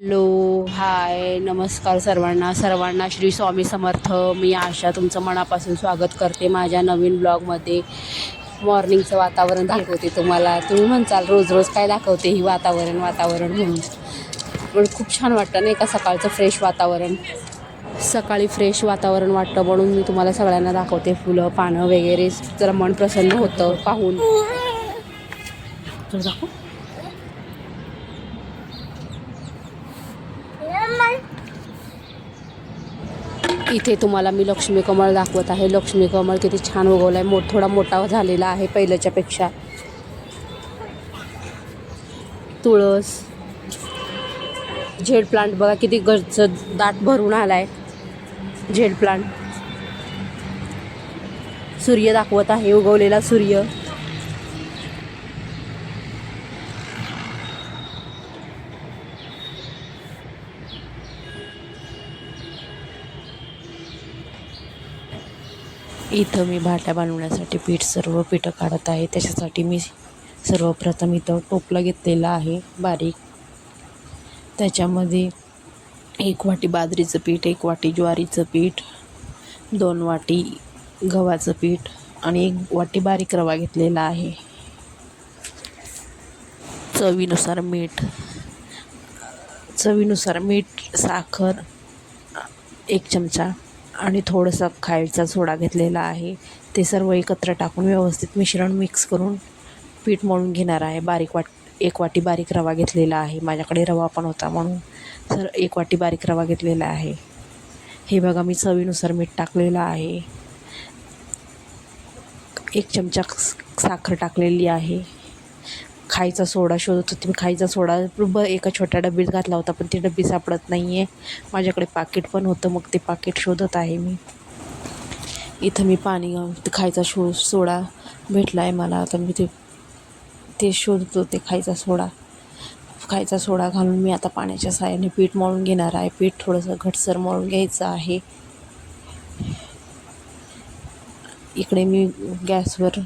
Hello hi नमस्कार सर्वांना. सर्वांना श्री स्वामी समर्थ. मी आशा तुमचं मनापासून स्वागत करते माझ्या नवीन ब्लॉगमध्ये. मॉर्निंगचं वातावरण दाखवते तुम्हाला. तुम्ही म्हणचाल रोज रोज काय दाखवते ही वातावरण वातावरण म्हणून. पण खूप छान वाटतं नाही का सकाळचं फ्रेश वातावरण? सकाळी फ्रेश वातावरण वाटतं म्हणून मी तुम्हाला सगळ्यांना दाखवते फुलं पानं वगैरे. जरा मन प्रसन्न होतं पाहून. दाखव. इथे तुम्हाला मी लक्ष्मी कमळ दाखवत आहे. लक्ष्मी कमळ किती छान उगवला आहे मोठ थोडा मोठा झालेला आहे पहिल्याच्या पेक्षा तुळस. झेड प्लांट बघा किती गच्च दाट भरून आलाय. Z plant. सूर्य दाखवत आहे उगवलेला सूर्य. इथं मी भाट्या बनवण्यासाठी पीठ सर्व पिठं काढत आहे. त्याच्यासाठी मी सर्वप्रथम इथं टोपला घेतलेलं आहे बारीक. त्याच्यामध्ये एक वाटी बाजरीचं पीठ एक वाटी ज्वारीचं पीठ दोन वाटी गव्हाचं पीठ आणि एक वाटी बारीक रवा घेतलेला आहे. चवीनुसार मीठ चवीनुसार मीठ साखर एक चमचा आणि थोडंसं खायचा सोडा घेतलेला आहे. ते सर्व एकत्र टाकून व्यवस्थित मिश्रण मिक्स करून पीठ मळून घेणार आहे. बारीक वाट एक वाटी बारीक रवा घेतलेला आहे. माझ्याकडे रवा पण होता म्हणून सर एक वाटी बारीक रवा घेतलेला आहे. हे बघा मी चवीनुसार मीठ टाकलेलं आहे. एक चमचा साखर टाकलेली आहे. खायचा सोडा शोधत होती. मी खायचा सोडा ब एका छोट्या डबीत घातला होता पण ती डबी सापडत नाही आहे माझ्याकडे पाकिट पण होतं मग ते पाकिट शोधत आहे मी. इथं मी पाणी खायचा शो सोडा भेटला आहे मला. आता मी ते ते शोधत होते खायचा सोडा. खायचा सोडा घालून मी आता पाण्याच्या साहाय्याने पीठ मळून घेणार आहे. पीठ थोडंसं घटसर मळून घ्यायचं आहे. इकडे मी गॅसवर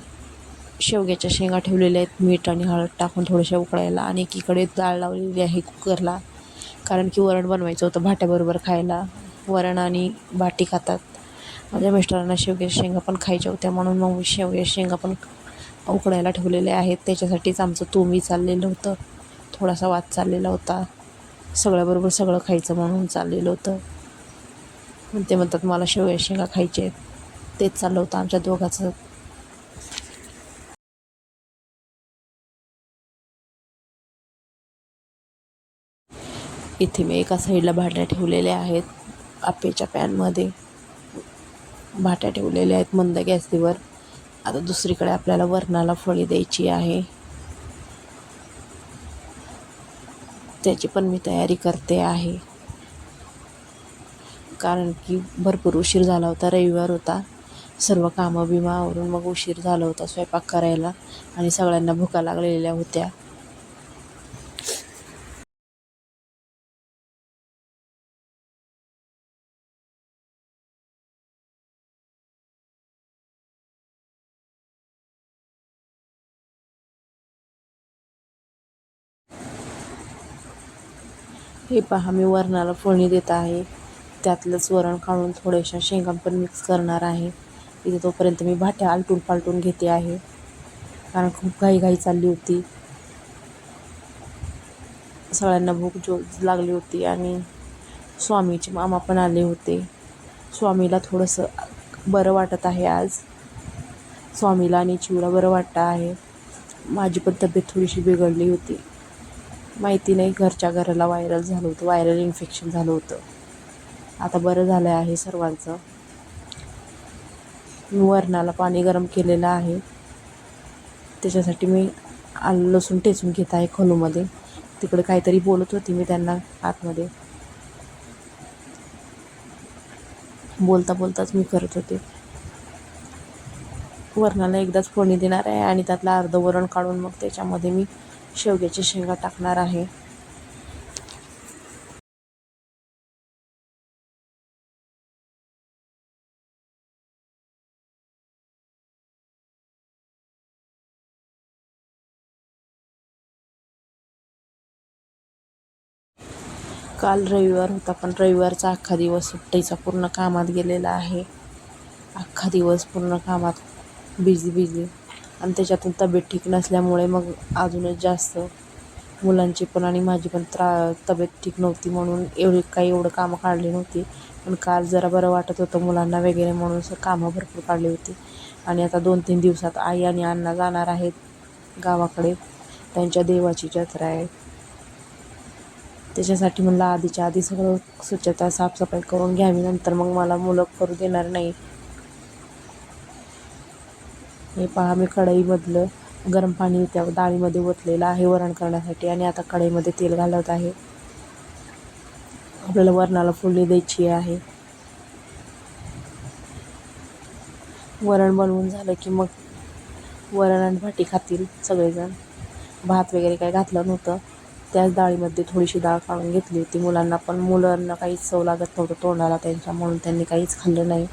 शेवग्याच्या शेंगा ठेवलेल्या आहेत मीठ आणि हळद टाकून थोड्याशा उकळायला. आणि एकीकडे डाळ लावलेली आहे कुकरला कारण की वरण बनवायचं होतं भाट्याबरोबर खायला. वरण आणि भाटी खातात. माझ्या मिस्टरांना शेवग्याच्या शेंगा पण खायच्या होत्या म्हणून मग मी शेवग्याच्या शेंगा पण उकळायला ठेवलेल्या आहेत. त्याच्यासाठीच आमचं तोमी चाललेलं होतं. थोडासा वाद चाललेला होता. सगळ्याबरोबर सगळं खायचं म्हणून चाललेलं होतं. ते म्हणतात मला शेवग्या शेंगा खायचे आहेत. तेच चाललं होतं आमच्या दोघाचं. इथे मी एका साईडला भाट्या ठेवलेल्या आहेत आपेच्या पॅनमध्ये. भाट्या ठेवलेल्या आहेत मंद गॅसवर. आता दुसरीकडे आपल्याला वरणाला फळी द्यायची आहे. त्याची पण मी तयारी करते आहे. कारण की भरपूर उशीर झाला होता रविवार होता. सर्व कामं बिमावरून मग उशीर झाला होता स्वयंपाक करायला आणि सगळ्यांना भुका लागलेल्या होत्या. हे पहा मी वरणाला फोडणी देत आहे. त्यातलंच वरण काढून थोड्याशा शेंगा पण मिक्स करणार आहे. इथे तोपर्यंत मी भाट्या आलटून पालटून घेते आहे. कारण खूप घाई चालली होती. सगळ्यांना भूक जो लागली होती आणि स्वामीचे मामा पण आले होते. स्वामीला थोडंसं बरं वाटत आहे आज. स्वामीला आणि चिवला बरं वाटतं आहे. माझी पण तब्येत थोडीशी बिघडली होती. माहिती नाही घरच्या घराला व्हायरल झालं होतं व्हायरल इन्फेक्शन झालं होतं. आता बरं झालं आहे सर्वांचं. मी वरणाला पाणी गरम केलेलं आहे. त्याच्यासाठी मी आलं लसूण टेचून घेत आहे खलूमध्ये. तिकडे काहीतरी बोलत होती मी त्यांना आतमध्ये. बोलता बोलताच मी करत होते. वरणाला एकदाच फोडणी देणार आहे आणि त्यातलं अर्धं वरण काढून मग त्याच्यामध्ये मी शेवग्याच्या शेंगा टाकणार आहे. काल रविवार होता पण रविवारचा अख्खा दिवस सुट्टीचा पूर्ण कामात गेलेला आहे. अख्खा दिवस पूर्ण कामात बिझी बिझी आणि त्याच्यातून तब्येत ठीक नसल्यामुळे मग अजूनच जास्त मुलांची पण आणि माझी पण त्रा तब्येत ठीक नव्हती म्हणून एवढी काही एवढं कामं काढली नव्हती. पण काल जरा बरं वाटत होतं मुलांना वगैरे म्हणून असं कामं भरपूर काढली होती. आणि आता दोन तीन दिवसात आई आणि अण्णा जाणार आहेत गावाकडे. त्यांच्या देवाची जत्रा आहे. त्याच्यासाठी म्हणलं आधीच्या आधी सगळं स्वच्छता साफसफाई करून घ्यावी. नंतर मग मला मुलं करू देणार नाही. हे पहा मी कढईमधलं गरम पाणी त्या डाळीमध्ये ओतलेलं आहे वरण करण्यासाठी आणि आता कढईमध्ये तेल घालत आहे. आपल्याला वरणाला फुले द्यायची आहे. वरण बनवून झालं की मग वरण आणि भाटी खातील सगळेजण. भात वगैरे काही घातलं नव्हतं. त्याच डाळीमध्ये थोडीशी डाळ काढून घेतली होती मुलांना पण मुलांना काहीच चव लागत नव्हतं तोंडाला त्यांच्या म्हणून त्यांनी काहीच खाल्लं नाही.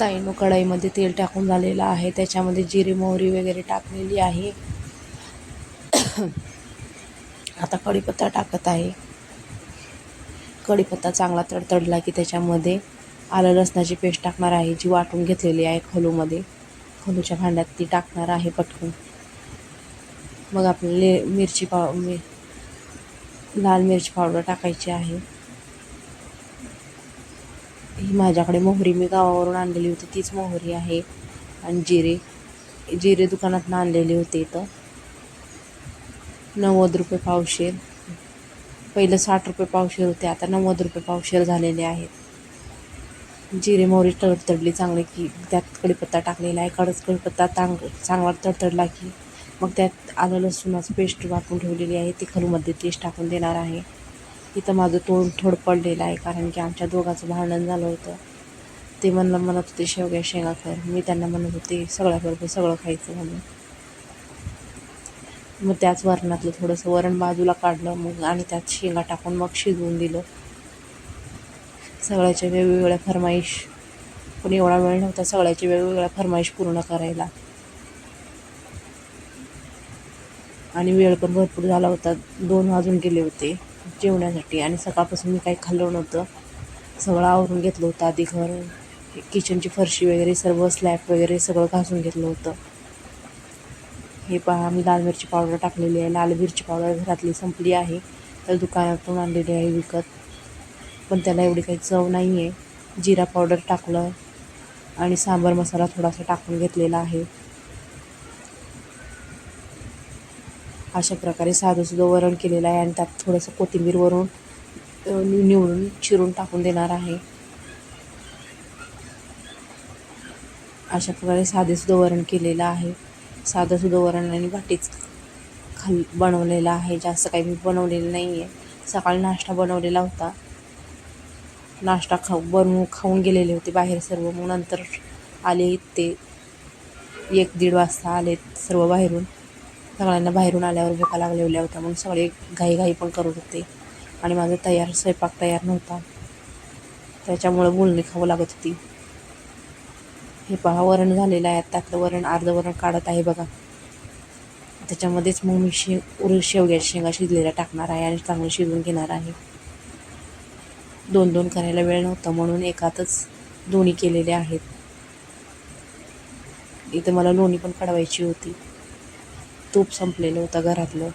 ताईनो कढाईमध्ये तेल टाकून झालेलं आहे. त्याच्यामध्ये जिरे मोहरी वगैरे टाकलेली आहे. आता कढीपत्ता टाकत आहे. कढीपत्ता चांगला तडतडला की त्याच्यामध्ये आलं लसणाची पेस्ट टाकणार आहे जी वाटून घेतलेली आहे खलूमध्ये. खलूच्या भांड्यात ती टाकणार आहे पटकन. मग आपल्याला मिरची पाव मि लाल मिरची पावडर टाकायची आहे. ही माझ्याकडे मोहरी मी गावावरून आणलेली होती. तीच मोहरी आहे. आणि जिरे जिरे दुकानातून आणलेले होते इथं. नव्वद रुपये पावशेर पहिलं साठ रुपये पावशेर होते. आता नव्वद रुपये पावशेर झालेले आहेत. जिरे मोहरी तडतडली चांगली की त्यात कढीपत्ता टाकलेला आहे. कडच कढीपत्ता तांग चांगला तडतडला की मग त्यात आलं लसूणाचं पेस्ट वाटून ठेवलेली आहे. ती खलूमध्ये तेच टाकून देणार आहे. इथं माझं तोंड थोडं पडलेलं आहे कारण की आमच्या दोघांचं भांडण झालं होतं. ते म्हणलं म्हणत होते शेवग्या शेंगा कर मी त्यांना म्हणत होते सगळ्याबरोबर सगळं खायचं म्हणून. मग त्याच वरणातलं थोडंसं वरण बाजूला काढलं मग आणि त्यात शेंगा टाकून मग शिजवून दिलं. सगळ्याच्या वेगवेगळ्या फरमाईश. पण एवढा वेळ नव्हता सगळ्याची वेगवेगळ्या फरमाईश पूर्ण करायला. आणि वेळ पण भरपूर झाला होता दोन वाजून गेले होते. जेवण्यासाठी आणि सकाळपासून मी काही खाल्लं नव्हतं. सगळं आवरून घेतलं होतं आधी घर. किचनची फरशी वगैरे सर्व स्लॅब वगैरे सगळं घासून घेतलं होतं. हे पहा मी लाल मिरची पावडर टाकलेली आहे. लाल मिरची पावडर घरातली संपली आहे. तर दुकानातून आणलेली आहे विकत. पण त्याला एवढी काही चव नाही आहे जिरा पावडर टाकलं. आणि सांबार मसाला थोडासा टाकून घेतलेला आहे. अशा प्रकारे साधंसुद्धा वरण केलेलं आहे आणि त्यात थोडंसं कोथिंबीर वरून निवडून चिरून टाकून देणार आहे. अशा प्रकारे साधेसुधं वरण केलेलं आहे. साधंसुद्धा वरण आणि भाटीच खाल बनवलेलं आहे. जास्त काही मी बनवलेलं नाही आहे सकाळी नाश्ता बनवलेला होता. नाश्ता खाऊ बनवून खाऊन गेलेले होते बाहेर सर्व. मग नंतर आले ते एक दीड वाजता आले सर्व बाहेरून. सगळ्यांना बाहेरून आल्यावर भुका लागलेल्या होत्या. म्हणून सगळे घाईघाई पण करत होते. आणि माझा तयार स्वयंपाक तयार नव्हता. त्याच्यामुळं बोलणी खावं लागत होती. हे पहा वरण झालेलं आहे. त्यातलं वरण अर्धं वरण काढत आहे बघा. त्याच्यामध्येच मग मी शे उर शेवग्याच्या शेंगा शिजलेल्या टाकणार आहे आणि चांगलं शिजवून घेणार आहे. दोन दोन करायला वेळ नव्हता म्हणून एकातच दोन्ही केलेले आहेत. इथं मला लोणी पण काढवायची होती. तूप संपलेलं होतं घरातलं.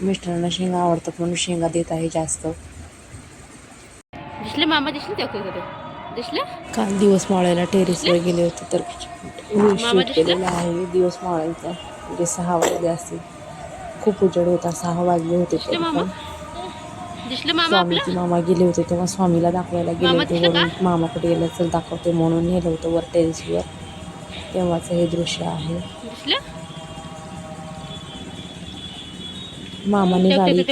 मिस्टरांना शेंगा आवडतात म्हणून शेंगा देत आहे जास्त. दिसले मामा दिसले त्या कुठे दिसले? काल दिवस मावळायला टेरेसवर गेले होते तर शूट? केलेला आहे दिवस मावळायचा म्हणजे सहा वाजले असतील. खूप उजेड होता सहा वाजले होते स्वामीची मामा गेले होते तेव्हा स्वामीला दाखवायला गेले होते वरून. मामाकडे गेलं चल दाखवते म्हणून नेलं होतं वर टेरेसवर. तेव्हाचं हे दृश्य आहे. मामाने गाडी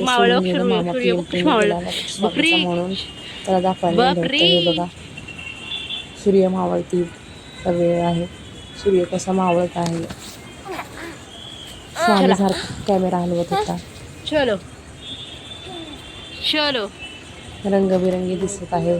मामा. म्हणून त्याला दाखवायला हे. बघा. सूर्य मावळती वेळ आहे. सूर्य कसा मावळत आहे. स्वामीसारखा कॅमेरा हलवत होता. चलो. चलो रंगबिरंगी दिसत आहे.